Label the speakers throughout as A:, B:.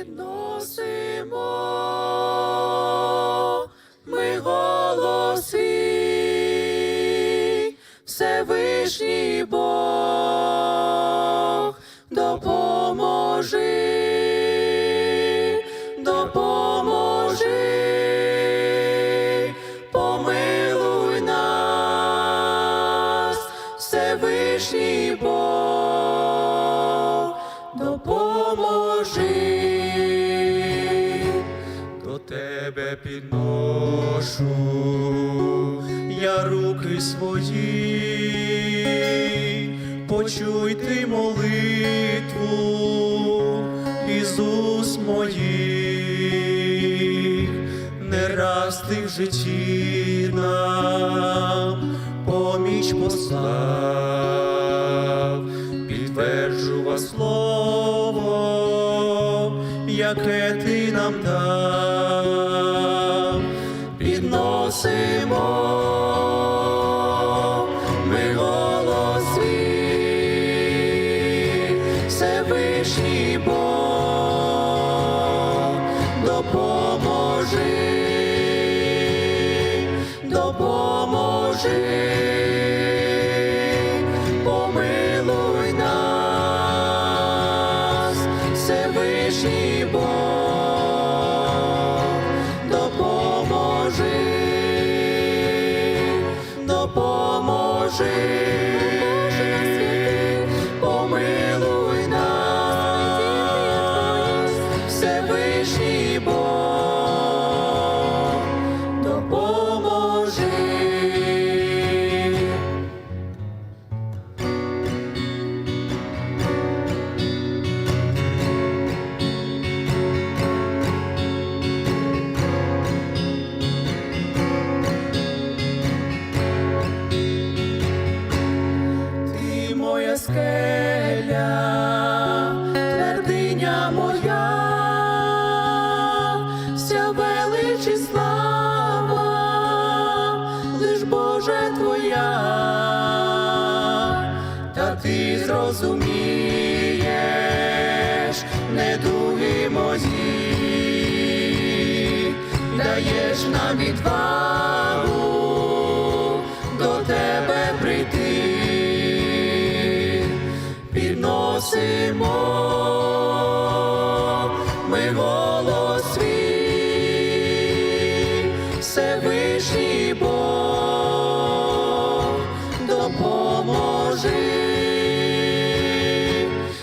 A: підносимо ми голоси, Всевишній Бог, допоможи, допоможи, помилуй нас, Всевишній Бог, допоможи.
B: Тебе підношу. Я руки свої, почуй ти молитву із уст моїх, не раз ти в житті нам поміч послав, підтверджува слово, яке ти нам дав, підносимо ми голос свій,
A: Всевишній Бог, допоможи, допоможи, Помилуй нас, Всевишній Бог, твердиня моя, вся велич і слава, лиш Боже твоя, та ти зрозумієш недуги мої, даєш нам відвагу до тебе прийти. Підносимо голос свій, Всевишній Бог, допоможи,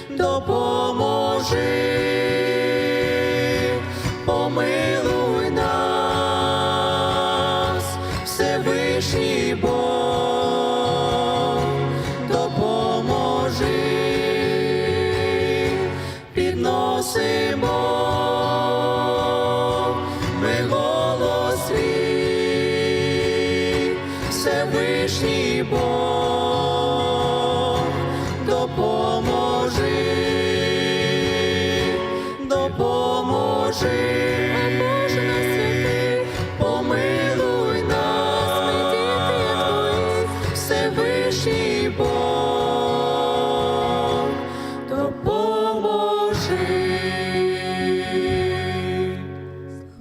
A: допоможи, помилуй нас, Всевишній Бог, підносимо ми голос свій, Всевишній Бог, допоможи, допоможи.